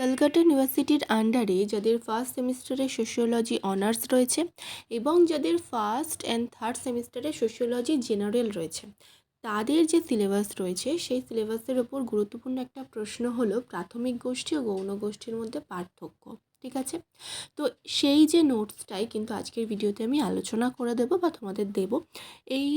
ক্যালকাটা ইউনিভার্সিটির আন্ডারে যাদের ফার্স্ট সেমিস্টারে সোশিওলজি অনার্স রয়েছে এবং যাদের ফার্স্ট অ্যান্ড থার্ড সেমিস্টারে সোশিওলজি জেনারেল রয়েছে। তাদের যে সিলেবাস রয়েছে, সেই সিলেবাসের ওপর গুরুত্বপূর্ণ একটা প্রশ্ন হলো, প্রাথমিক গোষ্ঠী ও গৌণ গোষ্ঠীর মধ্যে পার্থক্য। ঠিক আছে? তো সেই যে নোটসটাই কিন্তু আজকের ভিডিওতে আমি আলোচনা করে দেবো বা তোমাদের দেবো। এই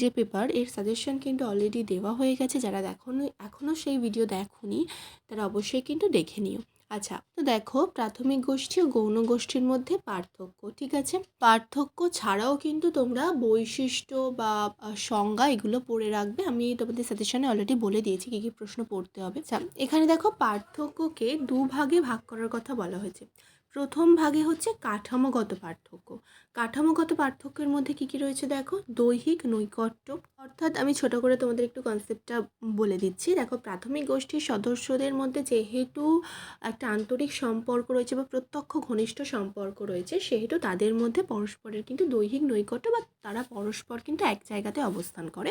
যে পেপার এর সাজেশন কিন্তু অলরেডি দেওয়া হয়ে গেছে। যারা দেখো এখনও সেই ভিডিও দেখোনি, তারা অবশ্যই কিন্তু দেখে নিও। আচ্ছা তো দেখো প্রাথমিক গোষ্ঠী ও গৌণ গোষ্ঠীর মধ্যে পার্থক্য, ঠিক আছে? পার্থক্য ছাড়াও কিন্তু তোমরা বৈশিষ্ট্য বা সংজ্ঞা এগুলো পড়ে রাখবে। আমি তোমাদের সাজেশনে অলরেডি বলে দিয়েছি কী কী প্রশ্ন পড়তে হবে। আচ্ছা এখানে দেখো পার্থক্যকে দুভাগে ভাগ করার কথা বলা হয়েছে। প্রথম ভাগে হচ্ছে কাঠামোগত পার্থক্য। কাঠামোগত পার্থক্যের মধ্যে কী কী রয়েছে দেখো? দৈহিক, নৈকট্য। অর্থাৎ আমি ছোট করে তোমাদের একটু কনসেপ্টটা বলে দিচ্ছি। দেখো, প্রাথমিক গোষ্ঠীর সদস্যদের মধ্যে যেহেতু একটা আন্তরিক সম্পর্ক রয়েছে বা প্রত্যক্ষ ঘনিষ্ঠ সম্পর্ক রয়েছে, সেহেতু তাদের মধ্যে পরস্পরের কিন্তু দৈহিক নৈকট্য বা তারা পরস্পর কিন্তু এক জায়গাতে অবস্থান করে।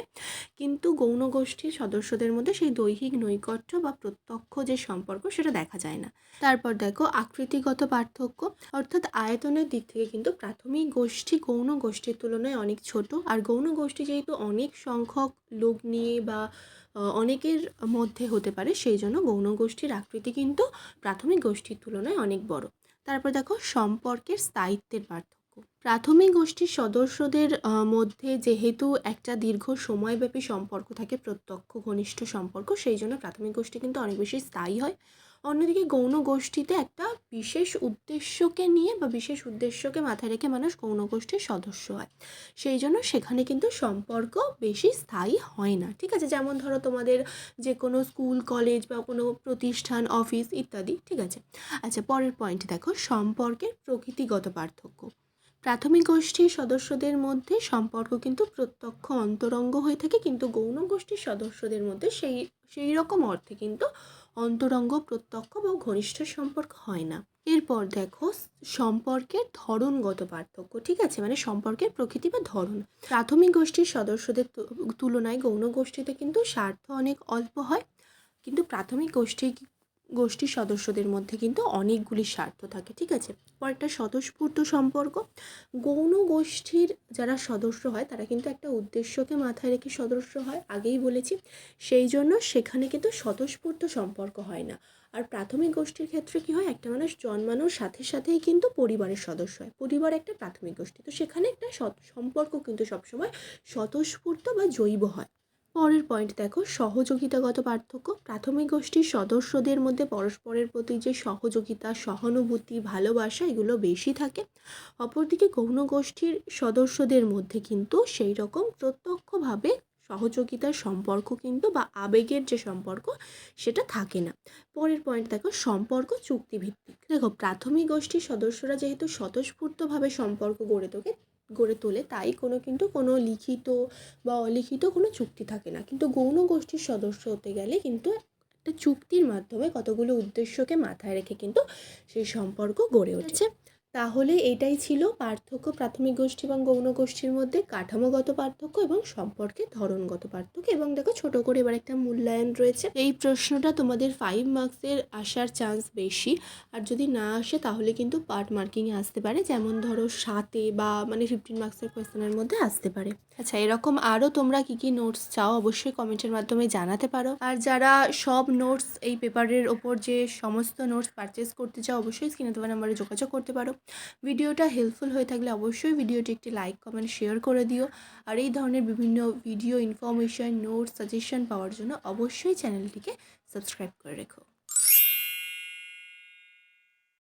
কিন্তু গৌণ গোষ্ঠীর সদস্যদের মধ্যে সেই দৈহিক নৈকট্য বা প্রত্যক্ষ যে সম্পর্ক, সেটা দেখা যায় না। তারপর দেখো, আকৃতিগত পার্থক্য অর্থাৎ আয়তনের দিক থেকে কিন্তু প্রাথমিক গোষ্ঠী গৌণ গোষ্ঠীর তুলনায় অনেক ছোট। আর গৌণ গোষ্ঠী যেহেতু অনেক সংখ্যক লোক নিয়ে বা অনেকের মধ্যে হতে পারে, সেই জন্য গৌণ গোষ্ঠীর আকৃতি কিন্তু প্রাথমিক গোষ্ঠীর তুলনায় অনেক বড়। তারপর দেখো, সম্পর্কের স্থায়িত্বের পার্থক্য। প্রাথমিক গোষ্ঠীর সদস্যদের মধ্যে যেহেতু একটা দীর্ঘ সময়ব্যাপী সম্পর্ক থাকে, প্রত্যক্ষ ঘনিষ্ঠ সম্পর্ক, সেই জন্য প্রাথমিক গোষ্ঠী কিন্তু অনেক বেশি স্থায়ী হয়। অন্যদিকে গৌণ গোষ্ঠীতে একটা বিশেষ উদ্দেশ্যকে নিয়ে বা বিশেষ উদ্দেশ্যকে মাথায় রেখে মানুষ গৌণ গোষ্ঠীর সদস্য হয়। সেই জন্য সেখানে কিন্তু সম্পর্ক বেশি স্থায়ী হয় না। ঠিক আছে? যেমন ধরো তোমাদের যে কোনো স্কুল, কলেজ বা কোনো প্রতিষ্ঠান, অফিস ইত্যাদি। ঠিক আছে? আচ্ছা পরের পয়েন্ট দেখো। সম্পর্কের প্রকৃতিগত পার্থক্য। প্রাথমিক গোষ্ঠীর সদস্যদের মধ্যে সম্পর্ক কিন্তু প্রত্যক্ষ অন্তরঙ্গ হয়ে থাকে, কিন্তু গৌণ গোষ্ঠীর সদস্যদের মধ্যে সেই সেই রকম অর্থে কিন্তু অন্তরঙ্গ, প্রত্যক্ষ বা ঘনিষ্ঠ সম্পর্ক হয় না। এরপর দেখো, সম্পর্কের ধরনগত পার্থক্য, ঠিক আছে? মানে সম্পর্কের প্রকৃতি বা ধরন। প্রাথমিক গোষ্ঠীর সদস্যদের তুলনায় গৌণ গোষ্ঠীতে কিন্তু স্বার্থ অনেক অল্প হয়। কিন্তু প্রাথমিক গোষ্ঠী গোষ্ঠীর সদস্যদের মধ্যে কিন্তু অনেকগুলি স্বার্থ থাকে, ঠিক আছে? পরেরটা স্বতঃস্ফূর্ত সম্পর্ক। গৌণ গোষ্ঠীর যারা সদস্য হয়, তারা কিন্তু একটা উদ্দেশ্যকে মাথায় রেখে সদস্য হয়। আগেই বলেছি, সেই জন্য সেখানে কিন্তু স্বতঃস্ফূর্ত সম্পর্ক হয় না। আর প্রাথমিক গোষ্ঠীর ক্ষেত্রে কি হয়? একটা মানুষ জন্মানোর সাথে সাথেই কিন্তু পরিবারের সদস্য হয়। পরিবার একটা প্রাথমিক গোষ্ঠী। তো সেখানে একটা সম্পর্ক কিন্তু সবসময় স্বতঃস্ফূর্ত বা জৈব হয়। পরের পয়েন্ট দেখো, সহযোগিতাগত পার্থক্য। প্রাথমিক গোষ্ঠীর সদস্যদের মধ্যে পরস্পরের প্রতি যে সহযোগিতা, সহানুভূতি, ভালোবাসা, এগুলো বেশি থাকে। অপরদিকে গৌণ গোষ্ঠীর সদস্যদের মধ্যে কিন্তু সেই রকম প্রত্যক্ষভাবে সহযোগিতার সম্পর্ক কিন্তু বা আবেগের যে সম্পর্ক, সেটা থাকে না। পরের পয়েন্ট দেখো, সম্পর্ক চুক্তিভিত্তিক। দেখো, প্রাথমিক গোষ্ঠীর সদস্যরা যেহেতু স্বতঃস্ফূর্তভাবে সম্পর্ক গড়ে তোলে গড়ে তোলে, তাই কোনো কিন্তু কোনো লিখিত বা অলিখিত কোনো চুক্তি থাকে না। কিন্তু গৌণ গোষ্ঠীর সদস্য হতে গেলে কিন্তু একটা চুক্তির মাধ্যমে কতগুলো উদ্দেশ্যকে মাথায় রেখে কিন্তু সেই সম্পর্ক গড়ে উঠেছে তাহলে এটাই ছিল পার্থক্য প্রাথমিক গোষ্ঠী এবং গৌণ গোষ্ঠীর মধ্যে কাঠামোগত পার্থক্য এবং সম্পর্কে ধরনগত পার্থক্য। এবং দেখো ছোট করে এবার একটা মূল্যায়ন রয়েছে। এই প্রশ্নটা তোমাদের ফাইভ মার্কসের আসার চান্স বেশি। আর যদি না আসে তাহলে কিন্তু পার্ট মার্কিংয়ে আসতে পারে। যেমন ধরো সাতে বা মানে ফিফটিন মার্কসের কোয়েশ্চেনের মধ্যে আসতে পারে। আচ্ছা এরকম আরও তোমরা কী কী নোটস চাও অবশ্যই কমেন্টের মাধ্যমে জানাতে পারো। আর যারা সব নোটস এই পেপারের ওপর যে সমস্ত নোটস পারচেস করতে চাও অবশ্যই স্ক্রিনে তোমার নাম্বারে যোগাযোগ করতে পারো। ভিডিওটা হেল্পফুল হয়ে থাকলে অবশ্যই ভিডিওটি একটি লাইক কমেন্ট শেয়ার করে দিও। আর এই ধরনের বিভিন্ন ভিডিও ইনফরমেশন নোটস সাজেশন পাওয়ার জন্য অবশ্যই চ্যানেলটিকে সাবস্ক্রাইব করে রেখো।